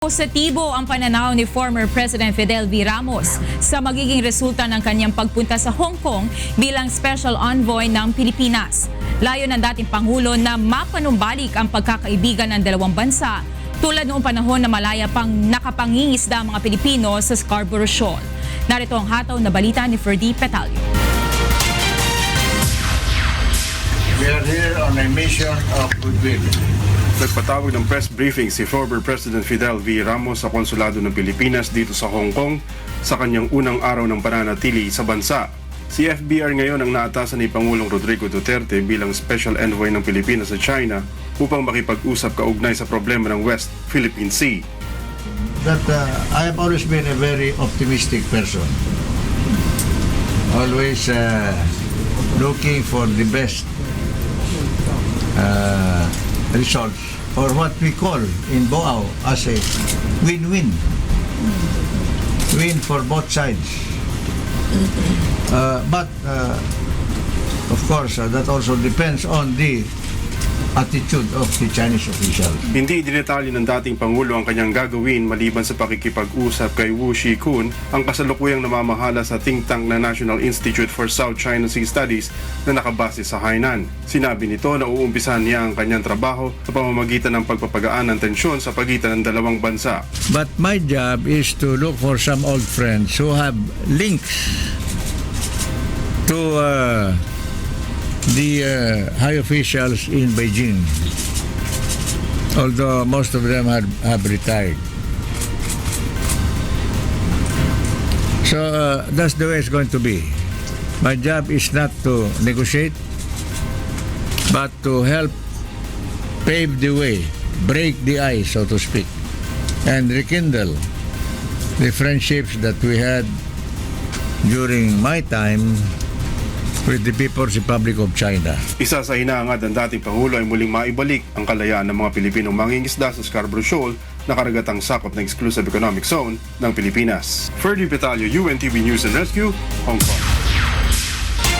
Positibo ang pananaw ni former President Fidel V. Ramos sa magiging resulta ng kanyang pagpunta sa Hong Kong bilang special envoy ng Pilipinas. Layo ng dating Pangulo na mapanumbalik ang pagkakaibigan ng dalawang bansa tulad noong panahon na malaya pang nakapangingisda ang mga Pilipino sa Scarborough Shoal. Narito ang hataw na balita ni Ferdy Petalio. We are here on a mission of goodwill. Nagpatawag ng press briefing si former President Fidel V. Ramos sa konsulado ng Pilipinas dito sa Hong Kong sa kanyang unang araw ng pananatili sa bansa. Si FBR ngayon ang naatasan ni Pangulong Rodrigo Duterte bilang Special Envoy ng Pilipinas sa China upang makipag-usap kaugnay sa problema ng West Philippine Sea. That uh, I have always been a very optimistic person. Always uh, looking for the best uh, results or what we call in Boao as a win-win. Win for both sides. Uh, but uh, of course, uh, that also depends on the attitude of the Chinese officials. Hindi dinetalye ng dating Pangulo ang kanyang gagawin maliban sa pakikipag-usap kay Wu Shikun, ang kasalukuyang namamahala sa think tank na National Institute for South China Sea Studies na nakabase sa Hainan. Sinabi nito na uumpisan niya ang kanyang trabaho sa pamamagitan ng pagpapagaan ng tensyon sa pagitan ng dalawang bansa. But my job is to look for some old friends who have links to uh, the uh, high officials in Beijing. Although most of them have, have retired. So uh, that's the way it's going to be. My job is not to negotiate, but to help pave the way, break the ice, so to speak, and rekindle the friendships that we had during my time with the People's Republic of China. Isa sa hinahangad ng dating Pangulo ay muling maibalik ang kalayaan ng mga Pilipinong mangingisda sa Scarborough Shoal na karagatang sakop ng Exclusive Economic Zone ng Pilipinas. Ferdy Petalio, UNTV News and Rescue, Hong Kong.